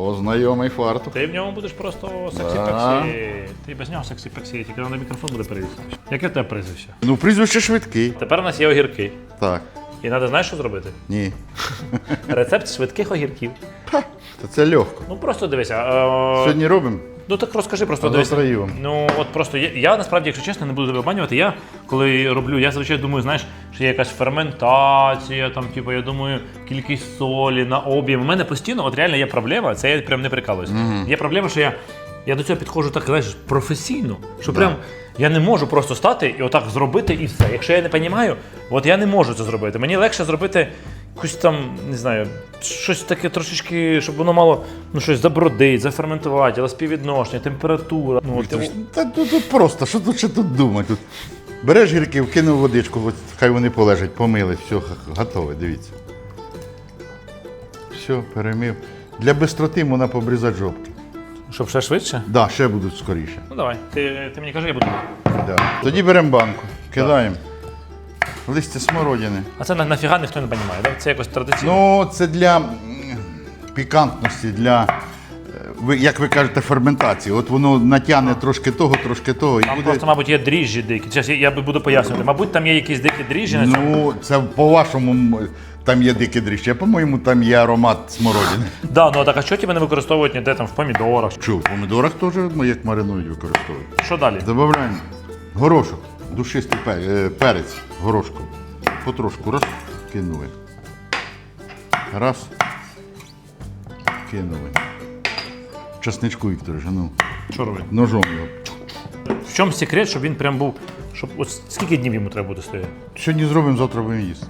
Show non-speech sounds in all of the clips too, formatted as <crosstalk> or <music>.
О, знайомий фартух. Ти в ньому будеш просто сексі-пексі. Ти без нього сексі-пексі, тільки на мікрофон буде прізвище. Яке в тебе прізвище? Ну, прізвище швидкий. Тепер у нас є огірки. Так. І треба знаєш, що зробити? Ні. <laughs> Рецепт швидких огірків. Та це легко. Ну просто дивися. е, Сьогодні робимо. Ну так розкажи просто А дивися. завтра. Ну от просто я, я насправді, якщо чесно, не буду тебе обманювати. Я коли роблю, я зазвичай думаю, знаєш, що є якась ферментація, там, типу, я думаю, кількість солі на об'єм. У мене постійно, от реально є проблема, це я прям не прикалуюсь. Є проблема, що я, я до цього підходжу так, знаєш, професійно, що прям я не можу просто стати і отак зробити і все. Якщо я не розумію, от я не можу це зробити. Мені легше зробити якусь там, не знаю, щось таке трошечки, щоб воно мало ну, щось забродить, заферментувати, але співвідношення, температура. Ну, от, Та, та тут, тут просто, що тут, що тут думати? Тут береш гірки, вкинув водичку, от, хай вони полежать, помили, все, г- готове, дивіться. Все, перемив. Для бистроти можна побрізати жопки. Щоб ще швидше? Так, да, ще будуть скоріше. Ну давай, ти, ти мені кажи, я буду. Да. Тоді беремо банку, кидаємо. Листя смородини. А це на, нафіга ніхто не розуміє, да? Це якось традиційно. Ну, це для м, пікантності, для, е, ви- як ви кажете, ферментації. От воно натягне трошки того, трошки того. І Там буде... просто, мабуть, є дріжджі дикі. Зараз я, я буду пояснювати. Мабуть, там є якісь дикі дріжджі на цьому. Ну, це по-вашому м, там є дикі дріжджі, по-моєму там є аромат смородини. <laughs> Да, ну так а що тебе не використовують ніде там в помідорах? Що, в помідорах теж ну, як маринують використовують. Що далі? Добавляємо горошок, душистий пе- е, перець горошком. Потрошку раз, кинули. Раз. Кинули. Часничку, Вікторович, а ну, Що робити? ножом його. В чому секрет, щоб він прям був. Щоб от скільки днів йому треба буде стояти? Сьогодні зробимо, завтра будемо їсти.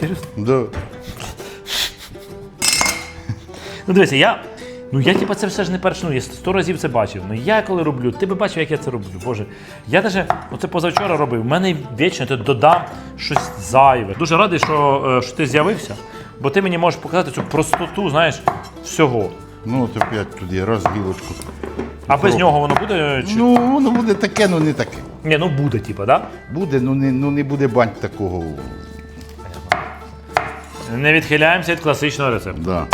Серйозно? Да. Ну дивися, я. Ну я типа це все ж не перш, ну я сто разів це бачив. Ну я коли роблю, ти би бачив, як я це роблю. Боже. Я даже оце позавчора робив. У мене вічно ти додам щось зайве. Дуже радий, що, е, що ти з'явився, бо ти мені можеш показати цю простоту, знаєш, всього. Ну, от опять тут є раз гілочку. А без нього воно буде чи Ну, воно буде таке, ну не таке. ні, ну буде, типа, да? Буде, ну не, ну не буде бань такого. Не відхиляємося від класичного рецепту. Да.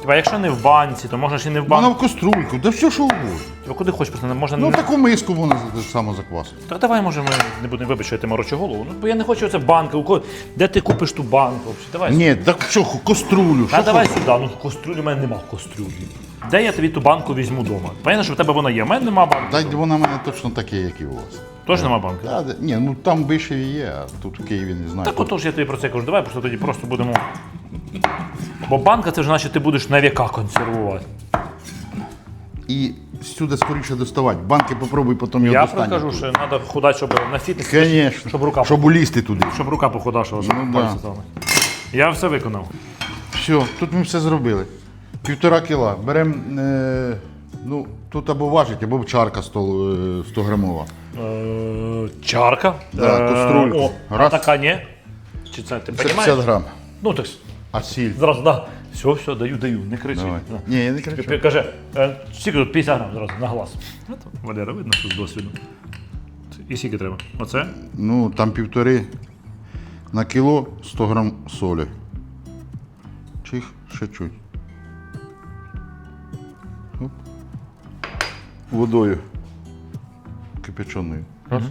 Типа, якщо не в банці, то можна ще не в банці. Вона в каструльку, да все що угодно. Типа, куди хочеш, просто не можна Ну не. таку миску можна саме само заквасити. Так давай, може, ми не будемо вибачити, я ти морочу голову. Ну, бо я не хочу оце банка. У кого... Де ти купиш ту банку? Взагалі? Давай. Ні, так що, каструлю, А що давай хочеш? сюди, ну кастрюлі, в мене нема кастрюлі. Де я тобі ту банку візьму вдома? Понятно, що в тебе вона є, в мене нема банки. Дай вона в мене точно таке, як і у вас. Тож нема банки. Та, де- ні, ну там Бишеві є, а тут в Києві не знаю. Так отож я тобі про це кажу, давай просто тоді просто будемо. Бо банка це вже наче ти будеш на віка консервувати. І сюди скоріше доставати. Банки попробуй потім його Я достань. кажу, що треба худати, щоб на фітнес, Звісно. щоб рука, Щоб улізти туди. щоб рука похудашила, щоб Ну, пальці да. стали. Я все виконав. Все, тут ми все зробили. Півтора кіла. Беремо, е, ну, тут або важить, або чарка 100, е, 100 грамова. Е, чарка. Да, Е, каструльку. О, а Раз. така ні. Чи це ти Це розумієш? 50 грам. Ну так А сіль? зразу, да. Все, все, даю, даю, не кричи. Давай. Да. Ні, я не кричу. Пі- Каже, е, скільки тут 50 грам зразу на глаз. От, Валера, видно, що з досвіду. І скільки треба? Оце? Ну, там півтори на кіло 100 грам солі. Чих, ще чуть. Водою. Кипяченою. Раз.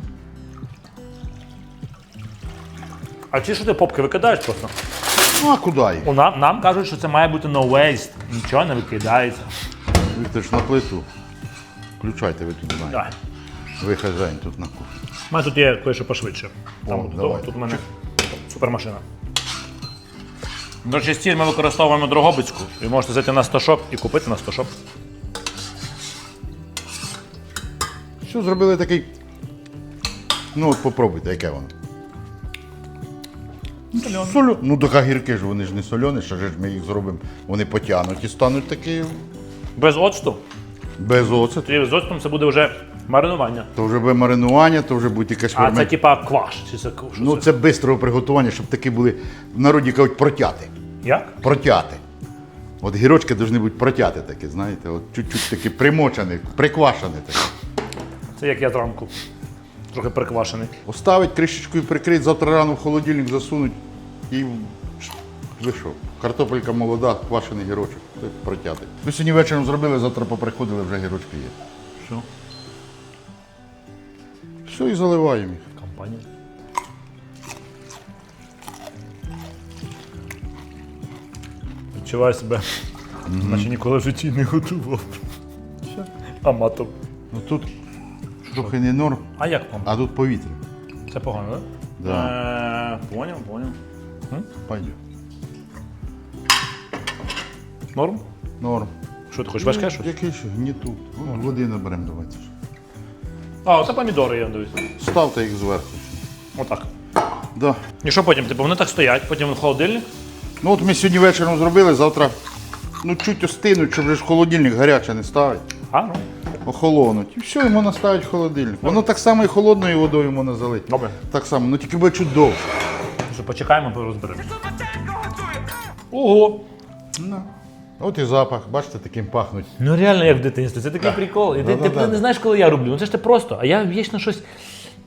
А чи що ти попки викидаєш просто? Ну, а куди їх? У нам, нам кажуть, що це має бути no waste. Нічого не викидається. Віктор ж на плиту. Включайте, ви тут знаєте. Давай. Ви хазяїн тут на кухні. У мене тут є кое-що пошвидше. Там, О, тут, давай. тут у мене супермашина. До речі, стіль ми використовуємо Дрогобицьку. Ви можете зайти на 100 шоп і купити на 100 Що зробили такий. Ну от попробуйте, яке воно. Солю. Ну так гірки ж вони ж не солені, ще ж ми їх зробимо, вони потягнуть і стануть такі Без оцту. без оцету. Тоді з оцтом це буде вже маринування. То вже буде маринування, то вже буде якась А це типа кваш. Чи це, що Ну це? це приготування, щоб такі були в народі кажуть протяти. Як? Протяти. От гірочки повинні бути протяти такі, знаєте, от чуть-чуть такі примочені, приквашені такі. Це як я зранку. Трохи приквашений. Оставить кришечку і прикрити, завтра рано в холодильник засунуть і Ви що? Картопелька молода, квашений гірочок. Протятий. Ви сьогодні вечором зробили, завтра поприходили, вже гірочки є. Що? Все, і заливаємо їх. Компанія. Відчуваю себе, наче ніколи в житті не готував. Аматом. Ну тут трохи не норм, А як вам? а тут повітря. Це погано, так? Да. Е, Поняв, поняв. Пойдем. Норм? Норм. Що ти хочеш важке щось? Який ще? Не тут. Вон, води наберемо, давайте. А, оце помідори, я дивлюся. Ставте їх зверху. Отак. Да. І що потім? Типу вони так стоять, потім в холодильник. Ну от ми сьогодні вечором зробили, завтра ну чуть остинуть, щоб вже ж холодильник гаряче не ставить. А, ну. Охолонуть. І все, ставити в холодильник. Воно так само і холодною водою можна залити. Добре. Так само, ну тільки буде чуть довше. Що, почекаємо, розберемо. Ого! Ну. От і запах, бачите, таким пахнуть. Ну реально як в дитинстві. Це такий прикол. І ти, ти, не знаєш, коли я роблю. Ну це ж ти просто. А я вічно щось.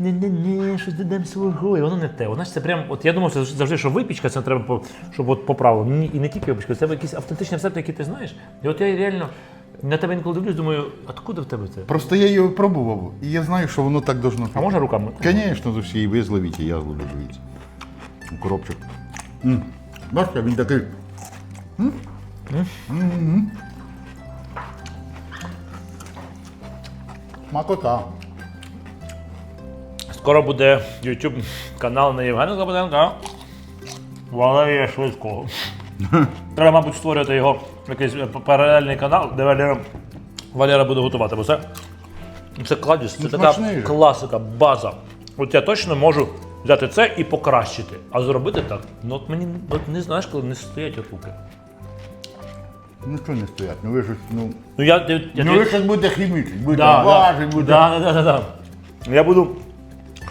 Не-не-не, щось додам свого, і воно не те. Воно ж це прям, от я думав, це завжди, що випічка, це треба, щоб от по правилам. І не тільки випічка, це якісь автентичні рецепти, які ти знаєш. І от я реально на тебе інколи дивлюсь, думаю, откуда в тебе це? Просто я його пробував, і я знаю, що воно так должно. А можна руками? Звісно, з усієї ви зловіть, і я зловлю, дивіться. Коробчик. М. Бачите, він такий. М? М-м-м. Смакота. Скоро буде YouTube канал на Євгена Клопотенка. Валерія Швидкого. <laughs> Треба, мабуть, створювати його якийсь е, паралельний канал, де Валера, Валера буде готувати, бо це, це кладіс, це Ну, така смачний класика, база. От я точно можу взяти це і покращити. А зробити так, ну от мені от не знаєш, коли не стоять руки. Ну що не стоять? Ну ви ж ну. Ну я, я, я, Ну ви ж будете хімічити, будете Да, важити, да, будете. да, да, да, да. Я буду.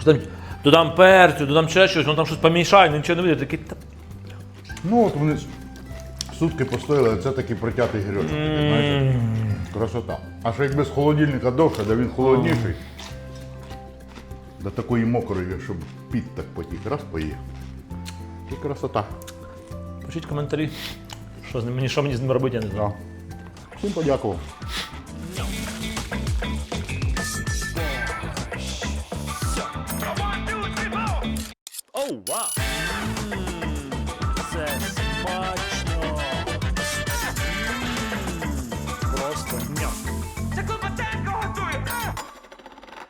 що там, Додам перцю, додам ще щось, ну там щось помішаю, нічого не вийде. Такий, та, Ну от вони сутки постояли, а це такий протятий грьочок. Знаєте? Красота. А ще якби з холодильника довше, де він холодніший. До такої мокрої, щоб піт так потік. Раз поїв. І красота. Пишіть коментарі. Що з ним мені, що мені з ним робити, я не знаю. Да. Всім подякував. Оу, вау! Це смачно!